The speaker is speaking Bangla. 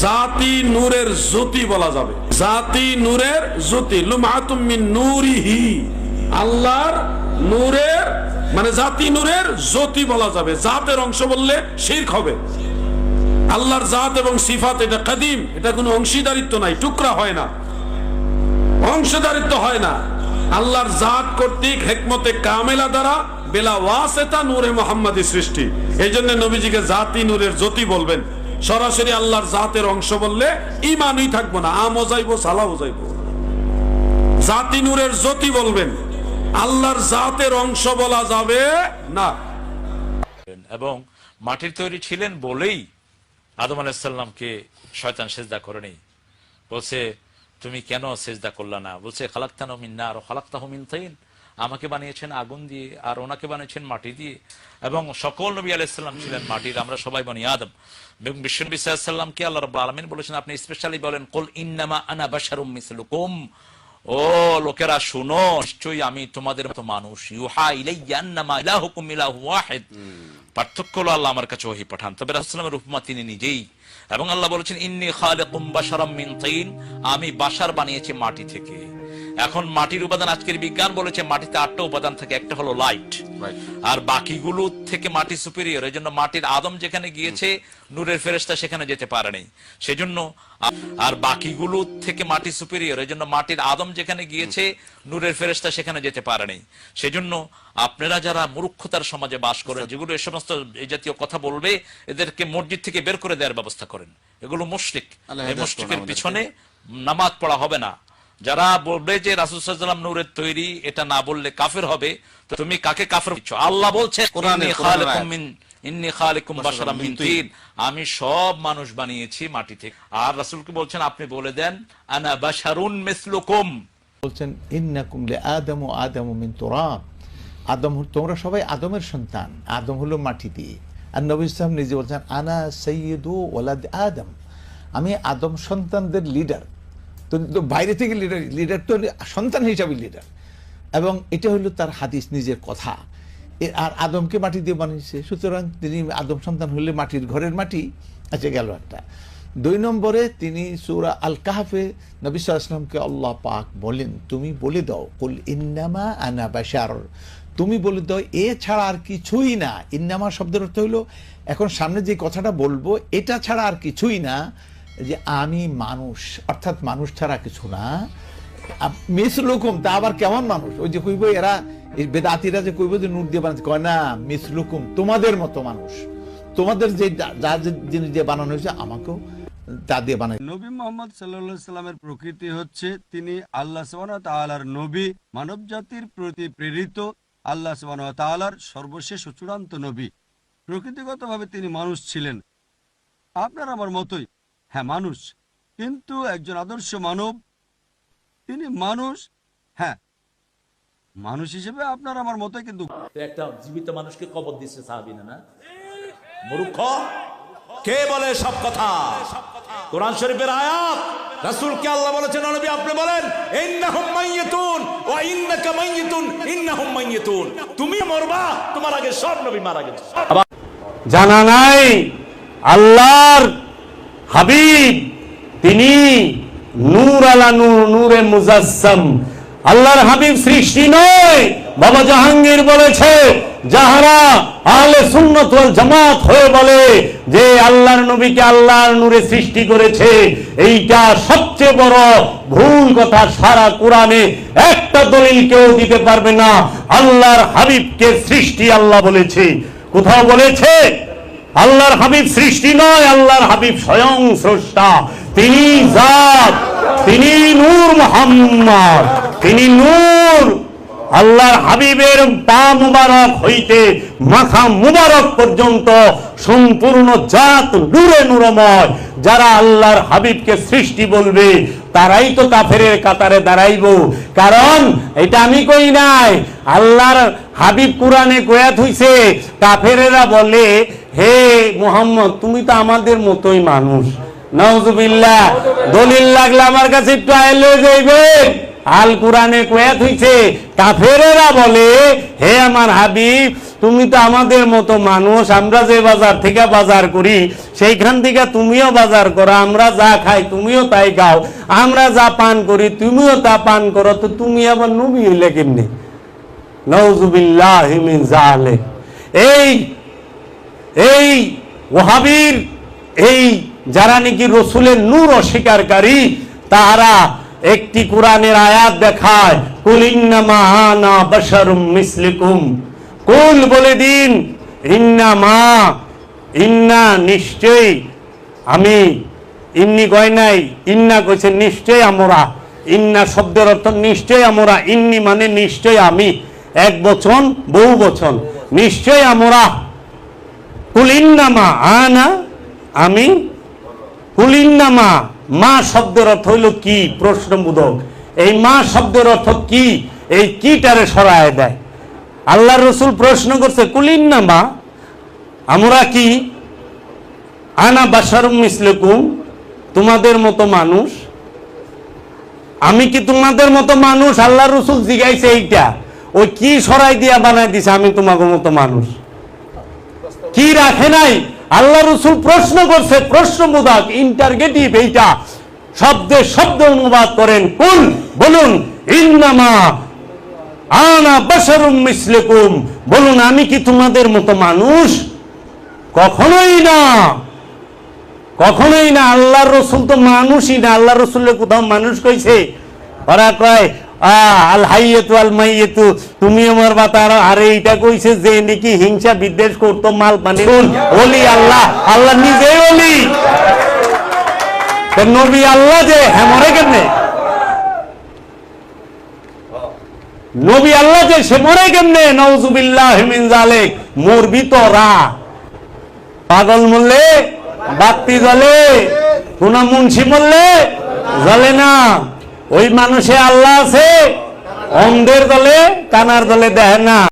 জাতি নূরের জ্যোতি বলা যাবে। জাতি নূরের জ্যোতি। লুমাতুম মিন নূরিহি। আল্লাহর নূরের মানে জাতি নূরের জ্যোতি বলা যাবে। জাতের অংশ বললে শিরক হবে। আল্লাহর জাত এবং সিফাত, এটা কাদিম। এটা কোনো অংশীদারিত্ব নাই, টুকরা হয় না। অংশীদারিত্ব হয় না। আল্লাহর জাত কর্তৃক হেকমতে কামেলা দ্বারা বেলা ওয়াসেতা নূরে মোহাম্মদী সৃষ্টি। এই জন্য নবীজিকে জাতি নূরের জ্যোতি বলবেন। সরাসরি আল্লাহর জাতের অংশ বললে ইমানই থাকব না, আমও যাইবো, সালাও যাইবো। জাতি নূরের জ্যোতি বলবেন, আল্লাহর জাতের অংশ বলা যাবে না। এবং মাটির তৈরি ছিলেন বলেই আদম আলাহিসাল্লামকে শয়তান সেজদা করেনি। বলছে, তুমি কেন সেজদা করলা না? বলছে, খালাক্তানো মিন্না আর খালাক্তাহ মিন তাইন আমাকে বানিয়েছেন আগুন দিয়ে, আর ওনাকে বানিয়েছেন মাটি দিয়ে। এবং সকল নবী আলাইসাল্লাম ছিলেন মাটির, আমরা সবাই বানি আদম। এবং বিশ্বনবী সাল্লামকে আল্লাহ রব আলমিন বলেছেন, আপনি স্পেশালি বলেন, কোল ইন্নামা আনা বাশারুম মিসলুকুম। ও লোকেরা, শুনো, নিশ্চয়ই আমি তোমাদের মতো মানুষ। ইউহা ইলাইয়া আন্নামা ইলাহুকুম ইলাহু ওয়াহিদ। পার্থক্য হলো আল্লাহ আমার কাছে ওহি পাঠান। তবে রাসূলের উপমা তিনি নিজেই। এবং আল্লাহ বলেছেন, ইন্নি খালিকুম বাশারাম মিন আমি বাসার বানিয়েছি মাটি থেকে। এখন মাটির উপাদান আজকের বিজ্ঞান বলেছে মাটিতে আটটা উপাদান থাকে একটা হলো লাইট আর বাকিগুলো থেকে মাটি সুপিরিয়র এই জন্য মাটির আদম যেখানে গিয়েছে নূরের ফেরেস্তা সেখানে যেতে পারেনি সেজন্য আর বাকিগুলো থেকে মাটি সুপিরিয়র এই জন্য মাটির আদম যেখানে গিয়েছে নূরের ফেরেস্তা সেখানে যেতে পারেনি সেজন্য আপনারা যারা মূর্খতার সমাজে বাস করেন যেগুলো এই সমস্ত এই জাতীয় কথা বলবে এদেরকে মসজিদ থেকে বের করে দেওয়ার ব্যবস্থা করেন। এগুলো মুশরিক। এই মুশরিকের পিছনে নামাজ পড়া হবে না। যারা বলবে যে রাসুসাল্লাম নূরের তৈরি এটা না বললে কাফের হবে তো তুমি কাকে কাফের দিচ্ছ আল্লাহ বলছে কোরআনে, ইন্নী কোরআনের খালিকুম আয়াত। মিন- ইন্নী খালিকুম বাশারাম মিন তিন। আমি সব মানুষ বানিয়েছি মাটি থেকে। আর রাসূলকে বলছেন আপনি বলে দেন আনা বাশারুন মিসলুকুম। বলছেন ইন্নাকুম লে আদম ও আদম মিন তুরাব। আদম তোমরা সবাই আদমের সন্তান। আদম হলো মাটি দিয়ে। আর নবী ইসলাম নিজে বলছেন আনা সৈয়দু ওলাদ আদম। আমি আদম সন্তানদের লিডার তো বাইরে থেকে লিডার লিডার তো সন্তান হিসাবে লিডার এবং এটা হলো তার হাদিস, নিজের কথা। আর আদমকে মাটি দিয়ে বানিয়েছে। সুতরাং তিনি আদম সন্তান হলে মাটির ঘরের মাটি আচ্ছা গেল একটা। দুই নম্বরে তিনি সুরা আল কাহাফে নবী সাল্লামকে আল্লাহ পাক বলেন, তুমি বলে দাও, কুল ইন্নামা আনা বাশার। তুমি বলে দাও, এ ছাড়া আর কিছুই না। ইন্নামা শব্দের অর্থ হইল এখন সামনে যে কথাটা বলব, এটা ছাড়া আর কিছুই না। যে আমি মানুষ, অর্থাৎ মানুষ ছাড়া কিছু না। মিস লুকুম, তা আবার কেমন মানুষ? ওই যে কইব, এরা বেদাতিরা যে কইব যে নূর দিয়ে বানাচ্ছে, কয় না, মিস লুকুম, তোমাদের মতো মানুষ। তোমাদের যে যা- জিনিস দিয়ে বানানো হয়েছে, আমাকেও তা দিয়ে বানাই নবী মোহাম্মদ সাল্লা সাল্লামের প্রকৃতি হচ্ছে, তিনি আল্লাহ সুবাহ নবী মানব জাতির প্রতি প্রেরিত, আল্লাহ সুবাহ তালার সর্বশেষ চূড়ান্ত নবী। প্রকৃতিগতভাবে তিনি মানুষ ছিলেন। আপনার আমার মতোই হ্যাঁ মানুষ। কিন্তু একজন আদর্শ মানব তিনি মানুষ হ্যাঁ মানুষ হিসেবে আপনার আমার মতে কিন্তু। একটা জীবিত মানুষকে কবর দিচ্ছে সাহাবিনা না? মূর্খ? কে বলে সব কথা? কোরআন শরীফের আয়াত? রাসূলকে আল্লাহ বলেছেন নবী আপনি বলেন ইন্নাহুম মাইয়াতুন ওয়া ইন্নাকা মাইয়াতুন ইন্নাহুম মাইয়াতুন। তুমি মরবা তোমার আগে সব নবী মারা গেছে। জানা নাই আল্লাহর হাবিব, তিনি নূর আলা নূর, নূরে মুজাসসাম আল্লাহর হাবিব সৃষ্টি নয়। বাবা জাহাঙ্গীর বলেছে, যাহারা আহলে সুন্নত ওয়াল জামাত হয়ে বলে যে আল্লাহর নবীকে আল্লাহর নূরে সৃষ্টি করেছে, এইটা সবচেয়ে বড় ভুল কথা সারা কোরআনে একটা দলিল কেউ দিতে পারবে না। আল্লাহর হাবিবকে সৃষ্টি আল্লাহ বলেছে। কোথাও বলেছে আল্লাহর হাবিব সৃষ্টি নয়, আল্লাহর হাবিব স্বয়ং স্রষ্টা। তিনি জাত, তিনি নূর মোহাম্মদ, তিনি নূর। আল্লাহর হাবিবের পা মুবারক হইতে মাথা মুবারক পর্যন্ত সম্পূর্ণ জাত, নূরে নূরময়। যারা আল্লাহর হাবিবকে সৃষ্টি বলবে তারাই তো কাফেরের কাতারে দাঁড়াইব। কারণ এটা আমি কই নাই, আল্লাহর হাবিব কোরআনে কয়াত হইছে কাফেরেরা বলে, হে মোহাম্মদ, তুমি তো আমাদের মতোই মানুষ। নওজুবিল্লাহ দলিল লাগলে আমার কাছে একটু আইলে যাইবে আল কোরআনে কয়াত হইছে কাফেরেরা বলে, হে আমার হাবিব তুমি তো আমাদের মতো মানুষ, আমরা যে বাজার থেকে বাজার করি, সেইখান থেকে তুমিও বাজার করো, আমরা যা খাই তুমিও তাই খাও, আমরা যা পান করি তুমিও তা পান করো, তো তুমি আবার নবী হইলে কেমনি? নওজুবিল্লাহ এই এই ওহাবির এই যারা নাকি রসুলের নূর অস্বীকারী, তারা একটি কোরআনের আয়াত দেখায়, কুল ইন্নামা আনা বাশারুম মিসলিকুম। কুল বলে দিন, ইন্না মা, ইন্না নিশ্চয়ই আমি, ইন্নি কয় নাই ইন্না কইছে নিশ্চয় আমরা, ইন্না শব্দের অর্থ নিশ্চয় আমরা, ইন্নি মানে নিশ্চয় আমি, এক বচন, বহু বচন নিশ্চয় আমরা কুলিন্নামা আনা, আমি কুলিন্নামা মা শব্দের অর্থ হইল কি? প্রশ্নবোধক। এই মা শব্দের অর্থ কি? এই কিটারে সরায় দেয়। আল্লাহ রসুল প্রশ্ন করছে, কুলিন কুলিন্নামা আমরা কি? আনা বাসারুম মিসলেকুম, তোমাদের মতো মানুষ? আমি কি তোমাদের মতো মানুষ? আল্লাহ রসুল জিগাইছে এইটা। ওই কি সরাই দিয়া বানাই দিছে, আমি তোমাকে মতো মানুষ? কি রাখে নাই? আল্লাহ রসুল প্রশ্ন করছে প্রশ্নবোধক ইন্টারগেটিভ এইটা। শব্দে শব্দ অনুবাদ করেন। কুল, বলুন, ইন্নামা আনা বাশারুম মিসলিকুম। বলুন আমি কি তোমাদের মতো মানুষ? কখনোই না। কখনোই না আল্লাহ রসুল তো মানুষই না। আল্লাহ রসুলের কোথাও মানুষ কইছে? ওরা কয় আল হাইয়েতু আল মাইয়েতু তুমি আমার বাতার আরে এইটা কইছে যে নাকি হিংসা বিদ্বেষ করতো মাল পানি ওলি আল্লাহ আল্লাহ নিজেই ওলি তো নবী আল্লাহ যে হ্যাঁ মরে কেমনে? নবী আল্লাহ যে, সে মরে কেমনে? নওজুবিল্লাহ মিন জালেক মরবি তো রা। পাগল মরলে বাতি জ্বলে। কোন মুন্সি মরলে, জ্বলে না। ওই মানুষে আল্লাহ আছে, অন্ধের দলে, কানার দলে দেয় না।